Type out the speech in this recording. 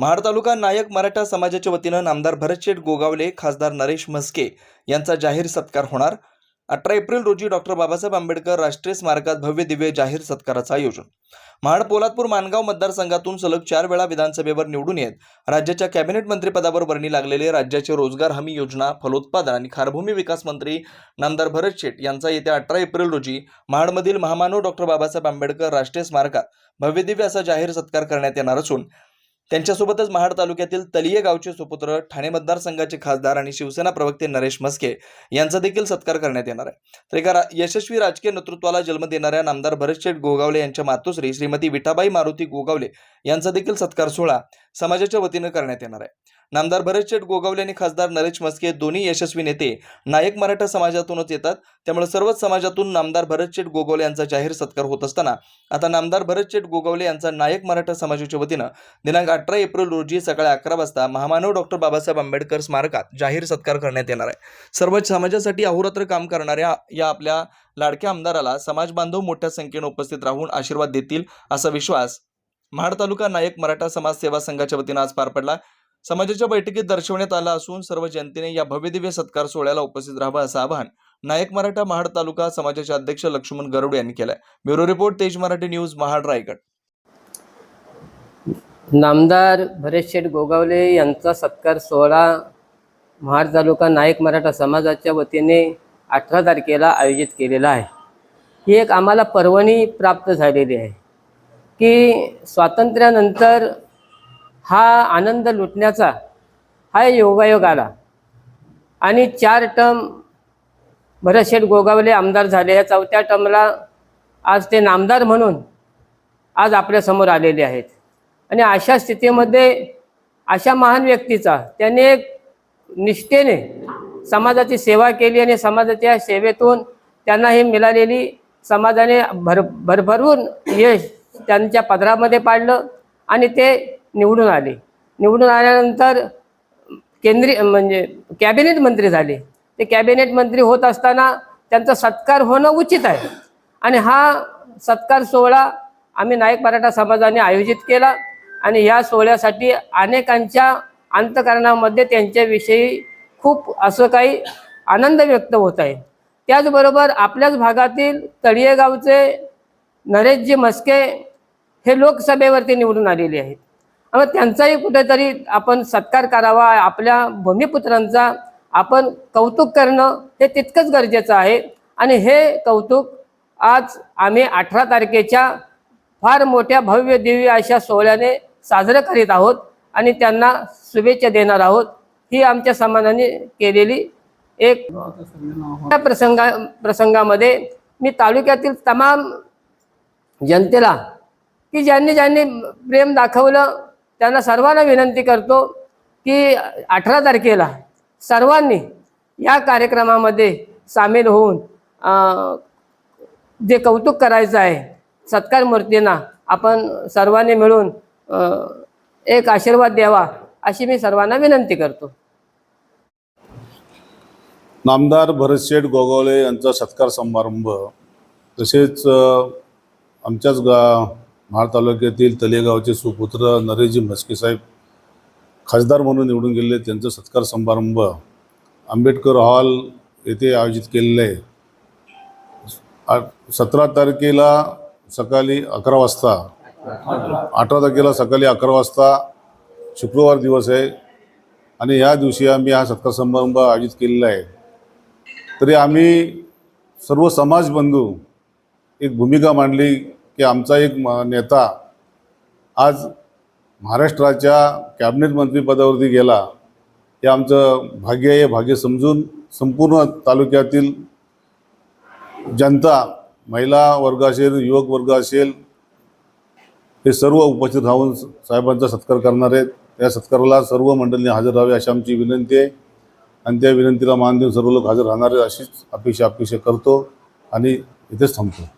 महाड तालुका नायक मराठा समाजाच्या वतीनं नामदार भरतशेठ गोगावले खासदार नरेश म्हस्के यांचा जाहीर सत्कार होणार. अठरा एप्रिल रोजी डॉक्टर बाबासाहेब आंबेडकर राष्ट्रीय स्मारकात भव्य दिव्य जाहीर सत्काराचं आयोजन. महाड पोलादपूर मानगाव मतदारसंघातून सलग चार वेळा विधानसभेवर निवडून येत राज्याच्या कॅबिनेट मंत्रीपदावर वर्णी लागलेले राज्याचे रोजगार हमी योजना फलोत्पादन आणि खारभूमी विकास मंत्री नामदार भरत शेठ यांचा येत्या अठरा एप्रिल रोजी महाडमधील महामानव डॉक्टर बाबासाहेब आंबेडकर राष्ट्रीय स्मारकात भव्यदिव्य असा जाहीर सत्कार करण्यात येणार असून त्यांच्यासोबतच महाड तालुक्यातील तलिये गावचे सुपुत्र ठाणे मतदारसंघाचे खासदार आणि शिवसेना प्रवक्ते नरेश मस्के यांचा देखील सत्कार करण्यात येणार आहे. तर एका यशस्वी राजकीय नेतृत्वाला जन्म देणाऱ्या नामदार भरतशेठ गोगावले यांच्या मातोश्री श्रीमती विठाबाई मारुती गोगावले यांचा देखील सत्कार सोहळा समाजाच्या वतीनं करण्यात येणार आहे. नामदार भरत शेठ गोगावले आणि खासदार नरेश मस्के दोन्ही यशस्वी नेते नायक मराठा समाजातूनच येतात. त्यामुळे सर्वच समाजातून नामदार भरत शेठ गोगावले यांचा जाहीर सत्कार होत असताना आता नामदार भरत शेठ गोगावले यांचा नायक मराठा समाजाच्या वतीनं दिनांक अठरा एप्रिल रोजी सकाळी अकरा वाजता महामानव डॉक्टर बाबासाहेब आंबेडकर स्मारकात जाहीर सत्कार करण्यात येणार आहे. सर्व समाजासाठी अहोरात्र काम करणाऱ्या या आपल्या लाडक्या आमदाराला समाज बांधव मोठ्या संख्येने उपस्थित राहून आशीर्वाद देतील असा विश्वास महाड तालुका नायक मराठा समाज सेवा संघाच्या वतीनं आज पार पडला. समाजाच्या बैठकीत दर्शवण्यात आला असून सर्व जनतेने या भव्यदिव्य सत्कार सोहळ्याला उपस्थित राहावं असं आवाहन नायक मराठा महाड तालुका समाजाचे अध्यक्ष लक्ष्मण गरुड यांनी केलंय. ब्युरो रिपोर्ट तेज मराठी न्यूज महाड रायगड. नामदार भरेश शेठ गोगावले यांचा सत्कार सोहळा महाड तालुका नायक मराठा समाजाच्या वतीने अठरा तारखेला आयोजित केलेला आहे. ही एक आम्हाला पर्वणी प्राप्त झालेली आहे की स्वातंत्र्यानंतर हा आनंद लुटण्याचा हा योगायोग आला. आणि चार टर्म भरतशेठ गोगावले आमदार झाले. या चौथ्या टर्मला आज ते नामदार म्हणून आज आपल्यासमोर आलेले आहेत. आणि अशा स्थितीमध्ये अशा महान व्यक्तीचा त्याने एक निष्ठेने समाजाची सेवा केली आणि समाजाच्या सेवेतून त्यांना ही मिळालेली समाजाने भर भरभरून यश त्यांच्या पदरामध्ये पाडलं. आणि ते निवडून आले. निवडून आल्यानंतर केंद्रीय म्हणजे कॅबिनेट मंत्री झाले. ते कॅबिनेट मंत्री होत असताना त्यांचा सत्कार होणं उचित आहे. आणि हा सत्कार सोहळा आम्ही नायक मराठा समाजाने आयोजित केला आणि या सोहळ्यासाठी अनेकांच्या अंतकरणामध्ये त्यांच्याविषयी खूप असं काही आनंद व्यक्त होत आहे. त्याचबरोबर आपल्याच भागातील तळिये गावचे नरेशजी म्हस्के हे लोकसभेवरती निवडून आलेले आहेत. त्यांचाही कुठेतरी आपण सत्कार करावा आपल्या भूमिपुत्रांचा आपण कौतुक करणं हे तितकंच गरजेचं आहे. आणि हे कौतुक आज आम्ही अठरा तारखेच्या फार मोठ्या भव्य दिव्य अशा सोहळ्याने साजरं करीत आहोत आणि त्यांना शुभेच्छा देणार आहोत. ही आमच्या समाजाने केलेली एक त्या प्रसंगा प्रसंगामध्ये मी तालुक्यातील तमाम जनतेला की ज्यांनी ज्यांनी प्रेम दाखवलं त्यांना सर्वांना विनंती करतो की अठरा तारखेला सर्वांनी या कार्यक्रमामध्ये सामील होऊन जे कौतुक करायचं आहे सत्कार मूर्तींना आपण सर्वांनी मिळून एक आशीर्वाद द्यावा अशी मी सर्वांना विनंती करतो. नामदार भरतशेठ गोगावले यांचा सत्कार समारंभ तसेच आमच्याच गा महाड तालुक्यातील तलेगावचे सुपुत्र नरेशजी म्हस्केसाहेब खासदार म्हणून निवडून गेले. त्यांचा सत्कार समारंभ आंबेडकर हॉल येथे आयोजित केलेलं आहे. सतरा तारखेला सकाळी अकरा वाजता अठरा तारखेला सकाळी अकरा वाजता शुक्रवार दिवस आहे. आणि ह्या दिवशी आम्ही हा सत्कार समारंभ आयोजित केलेला आहे. तरी आम्ही सर्व समाजबंधू एक भूमिका मांडली. की आमचा एक नेता आज महाराष्ट्राच्या कॅबिनेट मंत्रीपदावरती गेला हे आमचं भाग्य आहे. भाग्य समजून संपूर्ण तालुक्यातील जनता महिला वर्ग असेल युवक वर्ग असेल हे सर्व उपस्थित राहून साहेबांचा सत्कार करणार आहेत. त्या सत्काराला सर्व मंडळींनी हजर राहावे अशी आमची विनंती आहे. आणि त्या विनंतीला मान देऊन सर्व लोक हजर राहणार आहेत अशीच अपेक्षा अपेक्षा करतो आणि इथेच थांबतो.